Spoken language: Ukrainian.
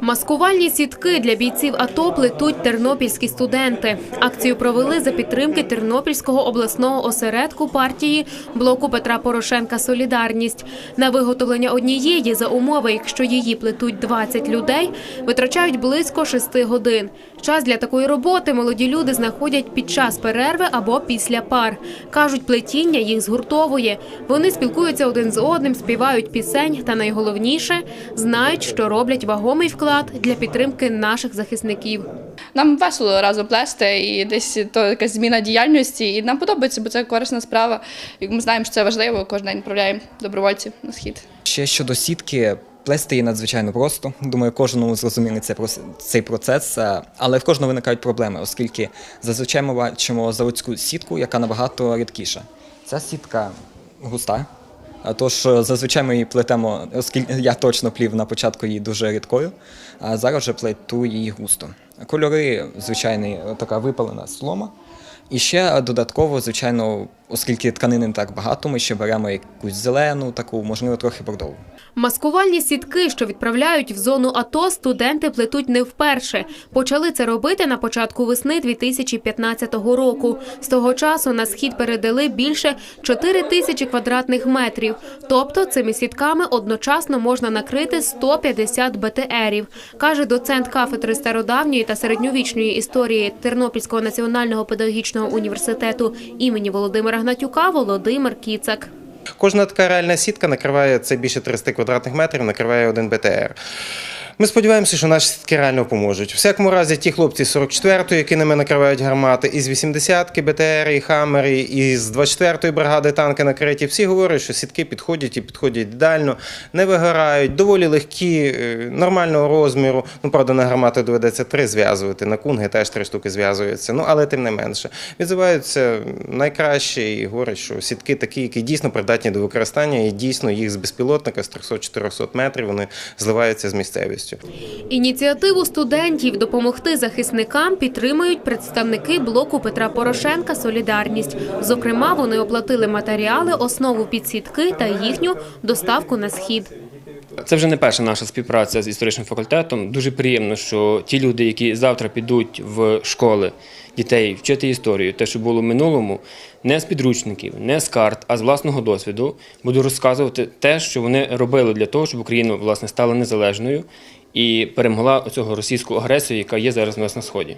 Маскувальні сітки для бійців АТО плетуть тернопільські студенти. Акцію провели за підтримки Тернопільського обласного осередку партії блоку Петра Порошенка Солідарність. На виготовлення однієї за умови, якщо її плетуть 20 людей, витрачають близько 6 годин. Час для такої роботи молоді люди знаходять під час перерви або після пар. Кажуть, плетіння їх згуртовує. Вони спілкуються один з одним, співають пісень та найголовніше знають, що роблять вагомий вклад для підтримки наших захисників. Нам весело разом плести і десь то якась зміна діяльності. І нам подобається, бо це корисна справа. І ми знаємо, що це важливо. Кожен день відправляємо добровольців на схід. Ще щодо сітки, плести її надзвичайно просто. Думаю, кожному зрозумілий цей процес, е, але в кожного виникають проблеми, оскільки зазвичай ми бачимо заводську сітку, яка набагато рідкіша. Ця сітка густа. Тож е, зазвичай ми її плетемо, оскільки я точно плів на початку її дуже рідкою, а зараз вже плету її густо. Кольори, звичайний, така випалена солома. І ще додатково, звичайно, оскільки тканини не так багато, ми ще беремо якусь зелену, таку, можливо, трохи бордову. Маскувальні сітки, що відправляють в зону АТО, студенти плетуть не вперше. Почали це робити на початку весни 2015 року. З того часу на схід передали більше 4 тисячі квадратних метрів. Тобто цими сітками одночасно можна накрити 150 БТРів, каже доцент кафедри стародавньої та середньовічної історії Тернопільського національного педагогічного університету імені Володимира Гнатюка Володимир Кіцак. Кожна така реальна сітка накриває це більше 30 квадратних метрів, накриває один БТР. Ми сподіваємося, що наші сітки реально поможуть. Всякому разі, ті хлопці з 44-ї, які ними накривають гармати, із 80-ки БТР, і Хаммери, і з 24-ї бригади танки накриті, всі говорять, що сітки підходять і підходять ідеально, не вигорають, доволі легкі, е, нормального розміру. Ну, правда, на гармати доведеться три зв'язувати, на кунги теж три штуки зв'язуються. Ну, але тим не менше. Відзиваються найкраще і говорять, що сітки такі, які дійсно придатні до використання, і дійсно їх з безпілотника з 300-400 метрів вони зливаються з місцевістю. Ініціативу студентів допомогти захисникам підтримують представники блоку Петра Порошенка Солідарність. Зокрема, вони оплатили матеріали, основу підсітки та їхню доставку на схід. Це вже не перша наша співпраця з історичним факультетом. Дуже приємно, що ті люди, які завтра підуть в школи дітей вчити історію, те, що було в минулому, не з підручників, не з карт, а з власного досвіду, буду розказувати те, що вони робили для того, щоб Україна власне стала незалежною і перемогла цього російську агресію, яка є зараз у нас на сході.